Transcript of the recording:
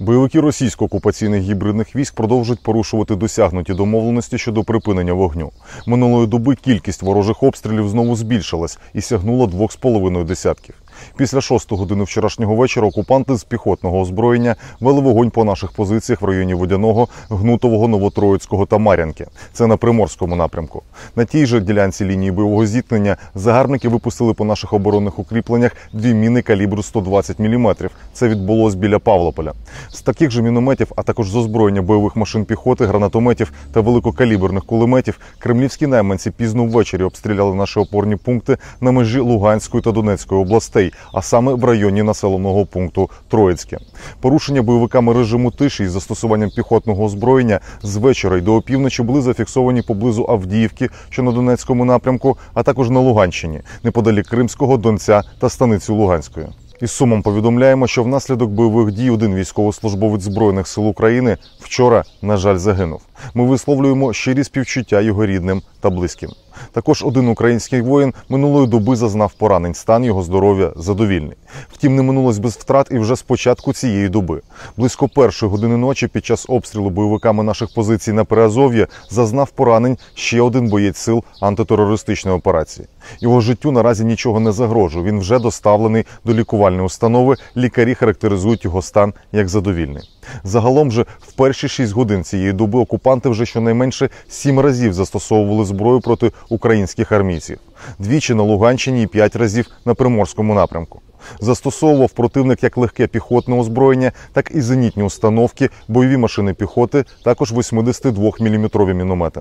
Бойовики російсько-окупаційних гібридних військ продовжують порушувати досягнуті домовленості щодо припинення вогню. Минулої доби кількість ворожих обстрілів знову збільшилась і сягнула двох з половиною десятків. Після шостої години вчорашнього вечора окупанти з піхотного озброєння вели вогонь по наших позиціях в районі Водяного, Гнутового, Новотроїцького та Мар'янки. Це на Приморському напрямку. На тій же ділянці лінії бойового зіткнення загарбники випустили по наших оборонних укріпленнях дві міни калібру 120 мм. Це відбулось біля Павлополя. З таких же мінометів, а також з озброєння бойових машин піхоти, гранатометів та великокаліберних кулеметів, кремлівські найманці пізно ввечері обстріляли наші опорні пункти на межі Луганської та Донецької областей, а саме в районі населеного пункту Троїцьке. Порушення бойовиками режиму тиші із застосуванням піхотного озброєння з вечора й до опівночі були зафіксовані поблизу Авдіївки, що на Донецькому напрямку, а також на Луганщині, неподалік Кримського, Донця та станиці Луганської. Із сумом повідомляємо, що внаслідок бойових дій один військовослужбовець збройних сил України вчора, на жаль, загинув. Ми висловлюємо щирі співчуття його рідним та близьким. Також один український воїн минулої доби зазнав поранень. Стан його здоров'я задовільний. Втім, не минулось без втрат і вже з початку цієї доби. Близько першої години ночі під час обстрілу бойовиками наших позицій на Переазов'ї зазнав поранень ще один боєць сил антитерористичної операції. Його життю наразі нічого не загрожує. Він вже доставлений до лікувальної установи. Лікарі характеризують його стан як задовільний. Загалом же в перші шість годин цієї доби окупанти вже щонайменше сім разів застосовували зброю проти українських армійців. Двічі на Луганщині і п'ять разів на Приморському напрямку. Застосовував противник як легке піхотне озброєння, так і зенітні установки, бойові машини піхоти, також 82-мм міномети.